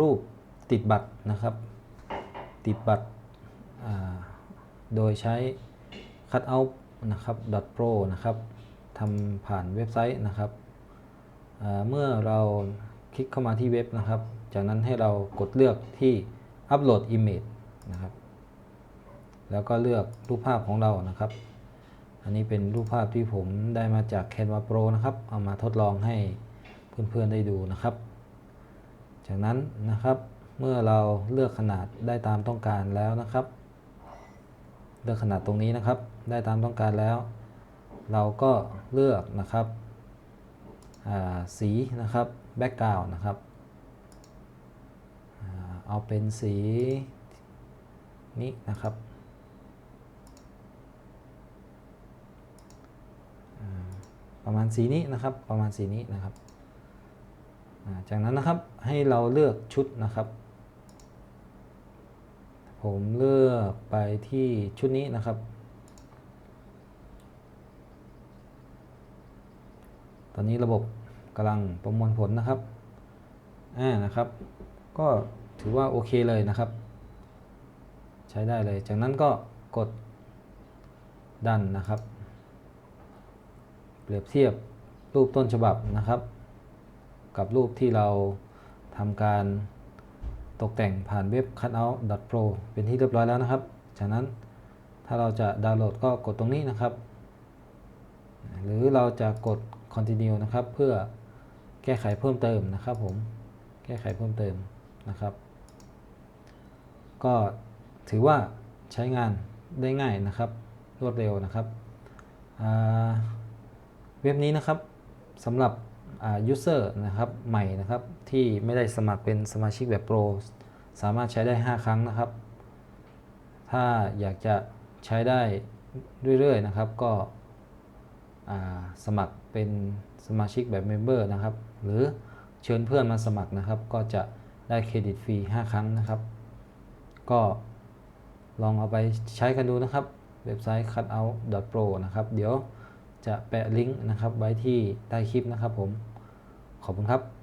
รูปติดบัตรนะครับ ติดบัตรโดยใช้ cutout นะครับ .pro นะครับทำผ่านเว็บไซต์นะครับเมื่อเราคลิกเข้ามาที่เว็บนะครับ จากนั้นให้เรากดเลือกที่ upload image นะครับ แล้วก็เลือกรูปภาพของเรานะครับ อันนี้เป็นรูปภาพที่ผมได้มาจาก Canva Pro นะครับ เอามาทดลองให้เพื่อนๆได้ดูนะครับ จากนั้นนะครับเมื่อเราเลือกขนาดได้ตามต้องการแล้วนะครับ เลือกขนาดตรงนี้นะครับ ได้ตามต้องการแล้ว เราก็เลือกนะครับสีนะครับแบ็กกราวนะครับเอาเป็นสีนี้นะครับประมาณสีนี้นะครับประมาณสีนี้นะครับ จากนั้นนะครับให้เราเลือกชุดนะครับ ผมเลือกไปที่ชุดนี้นะครับ ตอนนี้ระบบกำลังประมวลผลนะครับอ่านะครับ ก็ถือว่าโอเคเลยนะครับ ใช้ได้เลย จากนั้นก็กดดันนะครับ เปรียบเทียบรูปต้นฉบับนะครับ กับรูปที่เราทำการตกแต่งผ่านเว็บ cutout.pro เป็นที่เรียบร้อยแล้วนะครับจากนั้นถ้าเราจะดาวน์โหลดก็กดตรงนี้นะครับ หรือเราจะกด continue นะครับ เพื่อแก้ไขเพิ่มเติมนะครับผม แก้ไขเพิ่มเติมนะครับ ก็ถือว่าใช้งานได้ง่ายนะครับ รวดเร็วนะครับ เว็บนี้นะครับสำหรับ อ่า user นะครับใหม่นะครับที่ไม่ได้สมัครเป็นสมาชิกแบบโปรสามารถใช้ได้ 5 ครั้งนะครับ ถ้าอยากจะใช้ได้เรื่อยๆนะครับ ก็สมัครเป็นสมาชิกแบบเมมเบอร์นะครับ หรือเชิญเพื่อนมาสมัครนะครับ ก็จะได้เครดิตฟรี 5 ครั้งนะครับ ก็ลองเอาไปใช้กันดูนะครับ เว็บไซต์ cutout.pro นะครับ เดี๋ยวจะแปะลิงก์นะครับไว้ที่ใต้คลิปนะครับผม ขอบคุณครับ